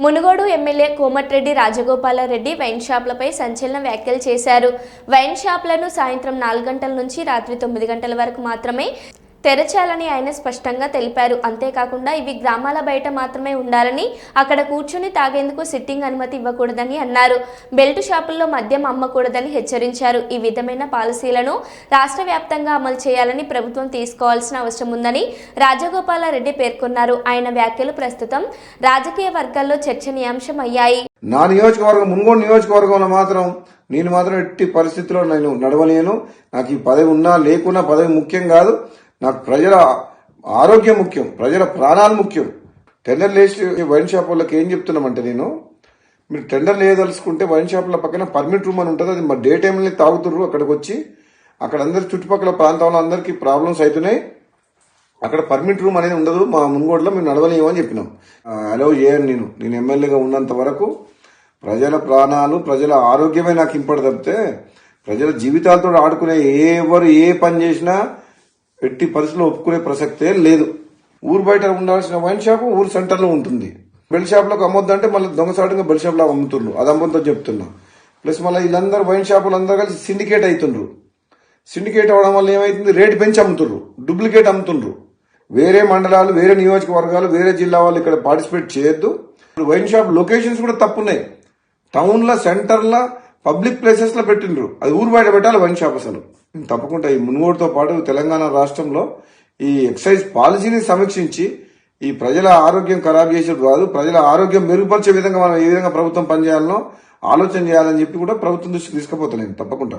Munugode MLA Komatireddy Rajagopal Reddy wine షాప్లపై సంచలన వ్యాఖ్యలు చేశారు. వైన్ షాప్లను సాయంత్రం నాలుగు గంటల నుంచి రాత్రి తొమ్మిది గంటల వరకు మాత్రమే తెరచాలని ఆయన స్పష్టంగా తెలిపారు. అంతేకాకుండా ఇవి గ్రామాల బయట మాత్రమే ఉండాలని అక్కడ కూర్చొని తాగేందుకు సిట్టింగ్ అనుమతి ఇవ్వకూడదని అన్నారు. బెల్ట్ షాపుల్లో మద్యం అమ్మకూడదని హెచ్చరించారు. ఈ విధమైన పాలసీలను రాష్ట్ర వ్యాప్తంగా అమలు చేయాలని ప్రభుత్వం తీసుకోవాల్సిన అవసరం ఉందని రాజగోపాలారెడ్డి పేర్కొన్నారు. ఆయన వ్యాఖ్యలు ప్రస్తుతం రాజకీయ వర్గాల్లో చర్చనీయాంశం అయ్యాయి నా నియోజకవర్గం మున్గోడు నియోజకవర్గంలో మాత్రం నేను మాత్రం ఎట్టి పరిస్థితిలో నేను నడవలేను. నాకు ఈ పదవి ఉన్నా లేకున్నా పదవి ముఖ్యం కాదు. నాకు ప్రజల ఆరోగ్యం ముఖ్యం ప్రజల ప్రాణాలు ముఖ్యం. టెండర్ లేచి వైన్ షాప్ వాళ్ళకి ఏం చెప్తున్నామంటే నేను మీరు టెండర్ లేదలుచుకుంటే వైన్ షాప్ల పక్కన పర్మిట్ రూమ్ అని ఉంటుంది అది మా డే టైంలో తాగుతుర్రు అక్కడికి వచ్చి అక్కడ అందరి చుట్టుపక్కల ప్రాంతంలో అందరికీ ప్రాబ్లమ్స్ అవుతున్నాయి అక్కడ పర్మిట్ రూమ్ అనేది ఉండదు మా మున్గోడులో మేము నడవలేము అని చెప్పినాం. అలౌ చేయను నేను నేను ఎమ్మెల్యేగా ఉన్నంత వరకు ప్రజల ప్రాణాలు ప్రజల ఆరోగ్యమే నాకు ఇంపటి తప్పితే ప్రజల జీవితాలతో ఆడుకునే ఎవరు ఏ పని చేసినా ఎట్టి పరిస్థితుల్లో ఒప్పుకునే ప్రసక్తే లేదు. ఊరు బయట ఉండాల్సిన వైన్ షాప్ ఊరు సెంటర్లో ఉంటుంది. బెల్ షాప్లోకి అమ్మొద్దంటే మళ్ళీ దొంగసాటుగా బెల్ షాప్లో అమ్ముతుండ్రు. అది అమ్మొద్దో చెప్తున్నా. ప్లస్ మళ్ళీ వీళ్ళందరూ వైన్ షాపులు అందరూ కలిసి సిండికేట్ అవుతుండ్రు సిండికేట్ అవడం వల్ల ఏమైతుంది? రేటు పెంచి అమ్ముతుండ్రు. డూప్లికేట్ అమ్ముతుండ్రు. వేరే మండలాలు వేరే నియోజకవర్గాలు వేరే జిల్లా వాళ్ళు ఇక్కడ పార్టిసిపేట్ చేయొద్దు. వైన్ షాప్ లొకేషన్స్ కూడా తప్పున్నాయి. టౌన్ల సెంటర్ల పబ్లిక్ ప్లేసెస్లో పెట్టిండ్రు. అది ఊరు బయట పెట్టాలి వైన్ షాప్ అసలు. తప్పకుండా ఈ మున్గోడుతో పాటు తెలంగాణ రాష్ట్రంలో ఈ ఎక్సైజ్ పాలసీని సమీక్షించి ఈ ప్రజల ఆరోగ్యం ఖరాబ్ చేసేది కాదు ప్రజల ఆరోగ్యం మెరుగుపరిచే విధంగా మనం ఏ విధంగా ప్రభుత్వం పనిచేయాలనో ఆలోచన చేయాలని చెప్పి కూడా ప్రభుత్వం దృష్టికి తీసుకుపోతాను నేను తప్పకుండా.